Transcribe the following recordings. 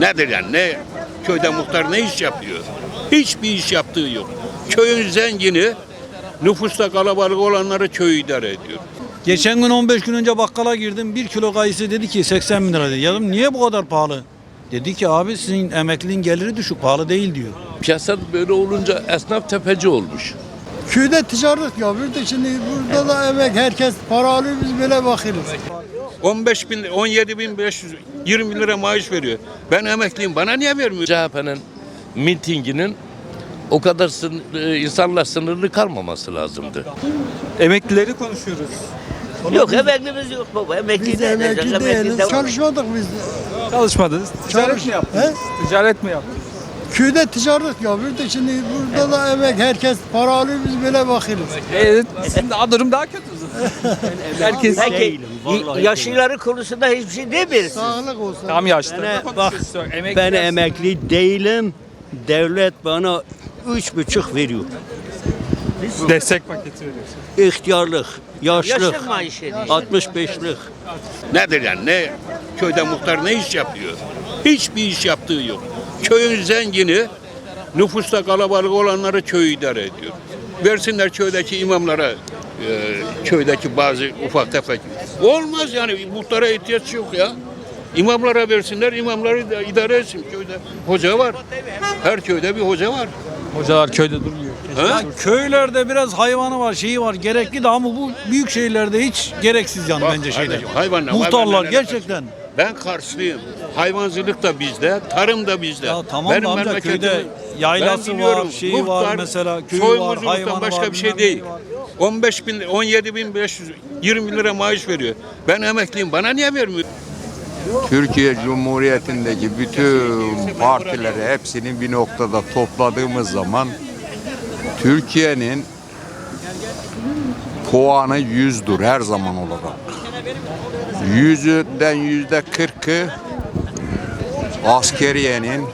Nedir yani? Ne köyde muhtar ne iş yapıyor? Hiçbir iş yaptığı yok. Köyün zengini nüfusta kalabalık olanları köyü idare ediyor. Geçen gün 15 gün önce bakkala girdim. 1 kilo kayısı dedi ki 80 bin lira dedi. Yadım niye bu kadar pahalı? Dedi ki abi sizin emekliliğin geliri düşük pahalı değil diyor. Piyasa böyle olunca esnaf tepeci olmuş. Köyde ticaret yapıyor da şimdi burada da emek herkes para alıyor biz böyle bakıyoruz. 15 bin, 17 bin 500, 20 bin lira maaş veriyor. Ben emekliyim bana niye vermiyor? CHP'nin mitinginin o kadar sın- e, insanlar sınırlı kalmaması lazımdı. Emeklileri konuşuyoruz. Yok emeklimiz yok baba. Emekli Biz de de emekli değiliz. Çalışmadık biz. Çalışmadınız. Ticaret Çalış- mi yaptınız? He? Ticaret mi yaptınız? Köyde ticaret yapıyor da şimdi burada da emek herkes para alıyor biz böyle bakıyoruz. Evet. Sizin daha durum daha kötü. Herkes Peki y- yaşlıları konusunda hiçbir şey demiyoruz. Sağlık olsun. tam yaşlı. Bana bak ben emekli değilim. Devlet bana üç buçuk veriyor. destek paketi veriyorsunuz. İhtiyarlık, yaşlık, Yaşlı maaşı diyor. 65'lik. Nedir yani? Ne köyde muhtar ne iş yapıyor? Hiçbir iş yaptığı yok. Köyün zengini nüfusta kalabalık olanları köyü idare ediyor. Versinler köydeki imamlara e, köydeki bazı ufak tefek. Olmaz yani muhtara ihtiyaç yok ya. İmamlara versinler, imamları da idare etsin köyde. Hoca var. Her köyde bir hoca var. Hocalar köyde durmuyor. Ha? Köylerde biraz hayvanı var, şeyi var, gerekli de ama bu büyük şehirlerde hiç gereksiz yani Bak, bence şeyler. kardeşim, hayvanla- Muhtarlar hayvanla- gerçekten. Ben karşıyım. Hayvancılık da bizde, tarım da bizde. Ya tamam da amca, memleketim- köyde yaylası Ben biliyorum, var, şeyi var mesela, köyü var, soymuzluktan hayvanı başka var, bir şey bilmem değil. neyi var. 15 bin, 17 bin 500, 20 bin lira maaş veriyor. Ben emekliyim, bana niye vermiyor? Türkiye Cumhuriyeti'ndeki bütün partileri hepsini bir noktada topladığımız zaman Türkiye'nin puanı yüzdür her zaman olarak. Yüzünden yüzde kırkı askeriyenin,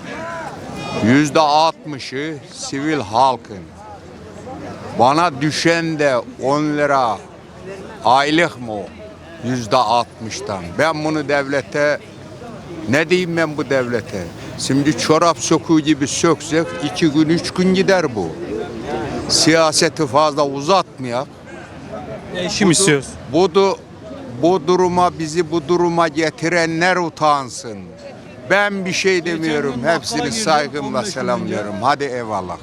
yüzde altmışı sivil halkın. Bana düşen de 10 lira aylık mı o? Yüzde altmıştan. Ben bunu devlete ne diyeyim ben bu devlete? Şimdi çorap sokuğu gibi söksek iki gün üç gün gider bu. Siyaseti fazla uzatmayak. Değişim istiyoruz. Bu, du- bu duruma bizi bu duruma getirenler utansın. Ben bir şey demiyorum. Hepsini saygımla 15 gün selamlıyorum. Hadi eyvallah.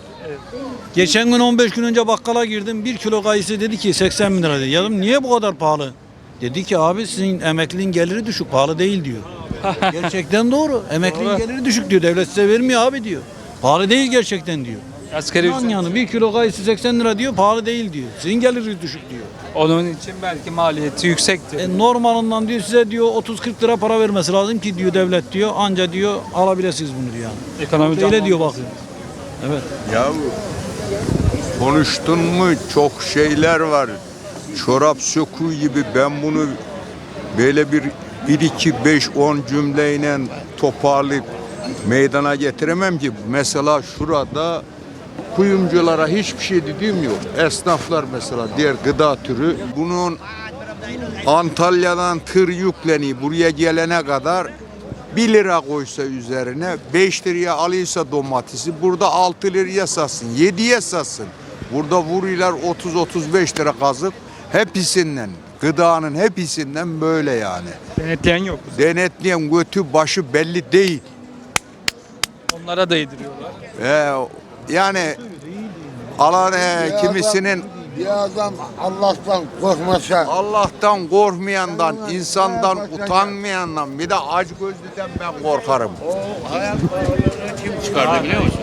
Geçen gün 15 gün önce bakkala girdim. 1 kilo kayısı dedi ki 80 bin lira dedi. Yadım niye bu kadar pahalı? Dedi ki abi sizin emekliliğin geliri düşük pahalı değil diyor. gerçekten doğru. Emekliliğin geliri düşük diyor. Devlet size vermiyor abi diyor. Pahalı değil gerçekten diyor. Asgari Yan ücret. yani 1 kilo kayısı 80 lira diyor pahalı değil diyor. Sizin geliriniz düşük diyor. Onun için belki maliyeti yüksektir. E, normalından diyor size diyor 30-40 lira para vermesi lazım ki diyor devlet diyor. Anca diyor alabilirsiniz bunu diyor yani. Ekonomi Öyle canlandı. diyor bakın. Evet. Ya konuştun mu çok şeyler var. Çorap söküğü gibi ben bunu böyle bir 1 2 5 10 cümleyle toparlayıp meydana getiremem ki. Mesela şurada kuyumculara hiçbir şey dediğim yok. Esnaflar mesela diğer gıda türü bunun Antalya'dan tır yükleniyor buraya gelene kadar 1 lira koysa üzerine 5 liraya alıyorsa domatesi burada 6 liraya satsın 7'ye satsın. Burada vuruyorlar 30-35 lira kazık hepsinden gıdanın hepsinden böyle yani. Denetleyen yok. Denetleyen götü başı belli değil. Onlara da yediriyorlar. Ee, yani alan e, kimisinin Bir adam Allah'tan korkmasa Allah'tan korkmayandan, insandan utanmayandan bir de aç gözlüden ben korkarım. Kim çıkardı biliyor musun?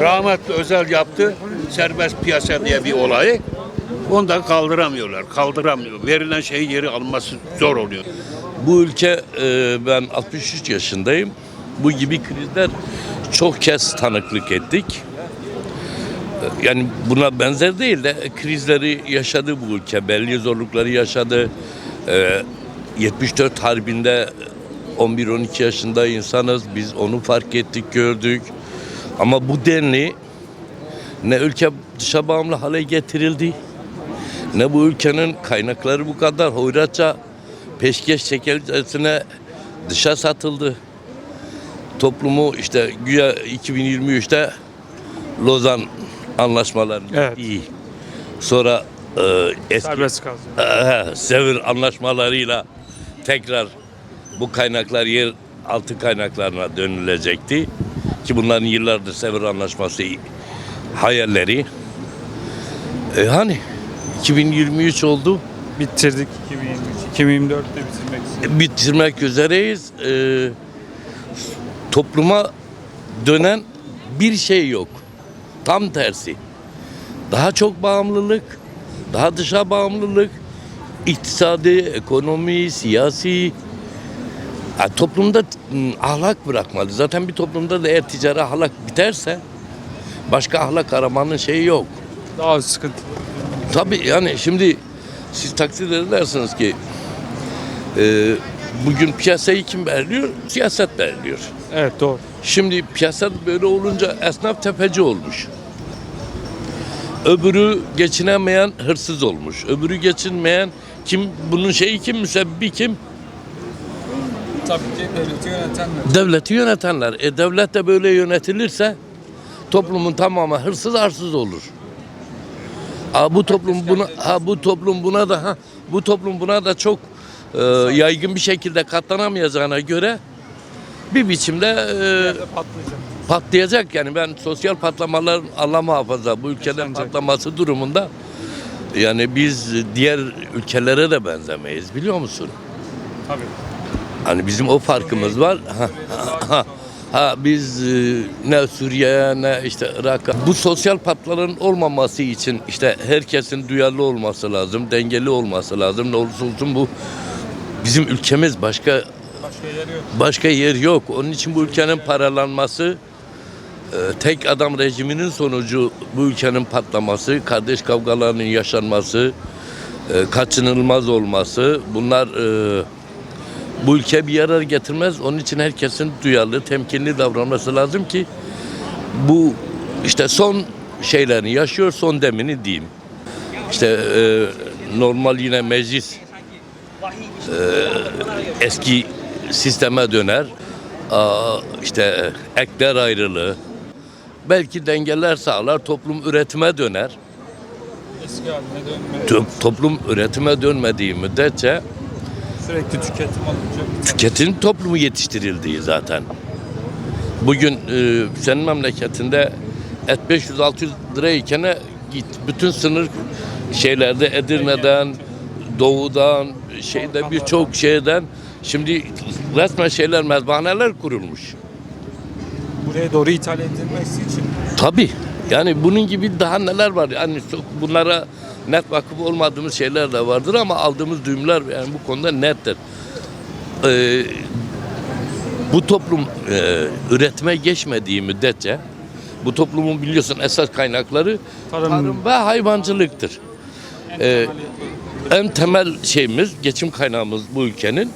Rahmetli Özel yaptı. Serbest piyasa diye bir olayı. Ondan kaldıramıyorlar. Kaldıramıyor. Verilen şeyi geri alması zor oluyor. Bu ülke e, ben 63 yaşındayım. Bu gibi krizler çok kez tanıklık ettik. Yani buna benzer değil de krizleri yaşadı bu ülke. Belli zorlukları yaşadı. E, 74 harbinde 11-12 yaşında insanız. Biz onu fark ettik, gördük. Ama bu denli ne ülke dışa bağımlı hale getirildi ne bu ülkenin kaynakları bu kadar hoyratça peşkeş çekilcesine dışa satıldı. toplumu işte güya 2023'te Lozan anlaşmaları Evet. iyi. Sonra e, eski Serbest. Ee, Sevr anlaşmalarıyla tekrar bu kaynaklar yer altı kaynaklarına dönülecekti. Ki bunların yıllardır Sevr anlaşması hayalleri. E, hani 2023 oldu. Bitirdik 2023. 2024'te bitirmek istiyoruz. Bitirmek üzereyiz. E, topluma dönen bir şey yok. Tam tersi. Daha çok bağımlılık, daha dışa bağımlılık, iktisadi, ekonomi, siyasi, Ha, toplumda ım, ahlak bırakmalı. Zaten bir toplumda da eğer ticari ahlak biterse başka ahlak aramanın şeyi yok. Daha sıkıntı. Tabii yani şimdi siz takdir edersiniz ki e, bugün piyasayı kim belirliyor? Siyaset belirliyor. Evet doğru. Şimdi piyasa böyle olunca esnaf tepeci olmuş. Öbürü geçinemeyen hırsız olmuş. Öbürü geçinmeyen kim bunun şeyi kim müsebbibi kim? Tabii ki devleti yönetenler. Devleti yönetenler. E devlet de böyle yönetilirse toplumun tamamı hırsız arsız olur. Ha, bu toplum buna ha, bu toplum buna da ha, bu toplum buna da çok e, yaygın bir şekilde katlanamayacağına göre bir biçimde e, Patlayacak. patlayacak yani ben sosyal patlamalar Allah muhafaza bu ülkeden Yaşanacak. patlaması durumunda yani biz diğer ülkelere de benzemeyiz biliyor musun? Tabii. Hani bizim o farkımız var. Ha, ha, ha, biz e, ne Suriye ne işte Irak'a bu sosyal patların olmaması için işte herkesin duyarlı olması lazım, dengeli olması lazım. Ne olursa olsun bu bizim ülkemiz başka Başka yer yok. Onun için bu ülkenin paralanması e, tek adam rejiminin sonucu bu ülkenin patlaması, kardeş kavgalarının yaşanması, e, kaçınılmaz olması bunlar e, bu ülke bir yarar getirmez. Onun için herkesin duyarlı, temkinli davranması lazım ki bu işte son şeylerini yaşıyor, son demini diyeyim. İşte normal yine meclis eski sisteme döner. Aa, işte ekler ayrılığı. Belki dengeler sağlar, toplum üretime döner. Eski haline dönme. To- Toplum üretime dönmediği müddetçe Sürekli tüketim olunca. tüketim toplumu yetiştirildiği zaten. Bugün e, senin memleketinde et 500-600 lirayken git bütün sınır şeylerde Edirne'den, doğudan, şeyde birçok şeyden şimdi resmen şeyler mezbahaneler kurulmuş. Buraya doğru ithal edilmesi için. Tabii. Yani bunun gibi daha neler var. Yani bunlara net vakıf olmadığımız şeyler de vardır ama aldığımız düğümler yani bu konuda nettir. Ee, bu toplum e, üretime geçmediği müddetçe bu toplumun biliyorsun esas kaynakları Tarım. tarım ve hayvancılıktır. Ee, en temel şeyimiz, geçim kaynağımız bu ülkenin.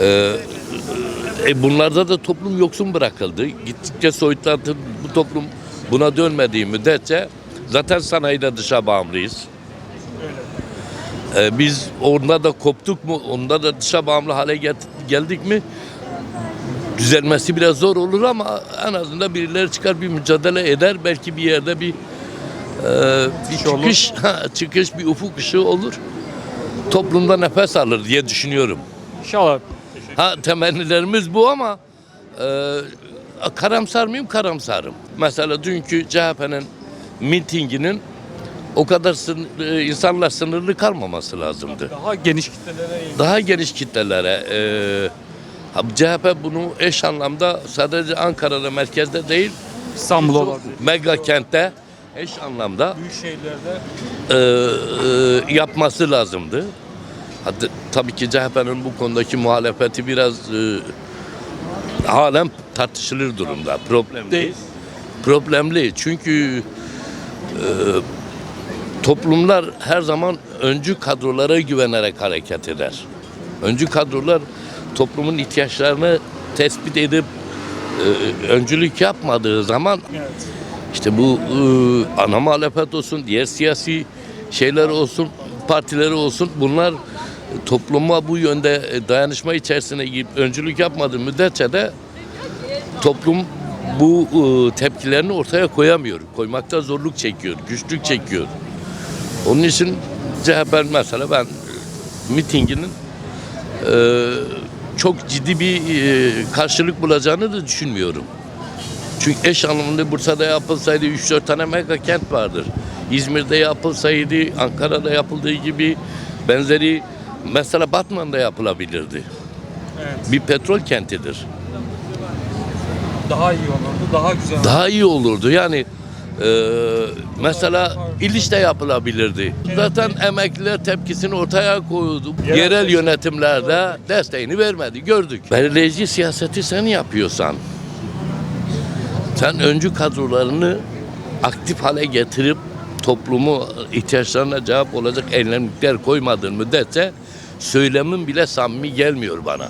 Ee, e, bunlarda da toplum yoksun bırakıldı. Gittikçe soyutlandı. Bu toplum buna dönmediği müddetçe zaten sanayide dışa bağımlıyız. Ee, biz onda da koptuk mu, onda da dışa bağımlı hale geldik mi düzelmesi biraz zor olur ama en azından birileri çıkar bir mücadele eder. Belki bir yerde bir e, bir Çıkış olur. çıkış, ha, çıkış bir ufuk ışığı olur. Toplumda nefes alır diye düşünüyorum. İnşallah. Ha temennilerimiz bu ama e, karamsar mıyım? Karamsarım. Mesela dünkü CHP'nin mitinginin o kadar sın- e, insanlar sınırlı kalmaması lazımdı. Daha geniş kitlelere. Daha geniş kitlelere e, CHP bunu eş anlamda sadece Ankara'da merkezde değil İstanbul olabilir. mega kentte eş anlamda Büyük şehirlerde e, e, yapması lazımdı. Hatta, tabii ki CHP'nin bu konudaki muhalefeti biraz e, halen tartışılır durumda. Problemli. Değil. Problemli çünkü e, toplumlar her zaman öncü kadrolara güvenerek hareket eder. Öncü kadrolar toplumun ihtiyaçlarını tespit edip e, öncülük yapmadığı zaman evet. işte bu e, ana muhalefet olsun, diğer siyasi şeyler olsun, partileri olsun bunlar topluma bu yönde e, dayanışma içerisine girip öncülük yapmadığı müddetçe de toplum bu e, tepkilerini ortaya koyamıyor. Koymakta zorluk çekiyor, güçlük çekiyor. Onun için CHP mesela ben e, mitinginin çok ciddi bir karşılık bulacağını da düşünmüyorum. Çünkü eş anlamında Bursa'da yapılsaydı 3-4 tane mega kent vardır. İzmir'de yapılsaydı, Ankara'da yapıldığı gibi benzeri mesela Batman'da yapılabilirdi. Bir petrol kentidir. Daha iyi olurdu, daha güzel. Daha iyi olurdu. Yani e, mesela İliç'te yapılabilirdi. Zaten emekliler tepkisini ortaya koydu. Yerel yönetimlerde desteğini vermedi. Gördük. Belirleyici siyaseti sen yapıyorsan sen öncü kadrolarını aktif hale getirip toplumu ihtiyaçlarına cevap olacak eylemlikler koymadığın müddetçe söylemin bile samimi gelmiyor bana.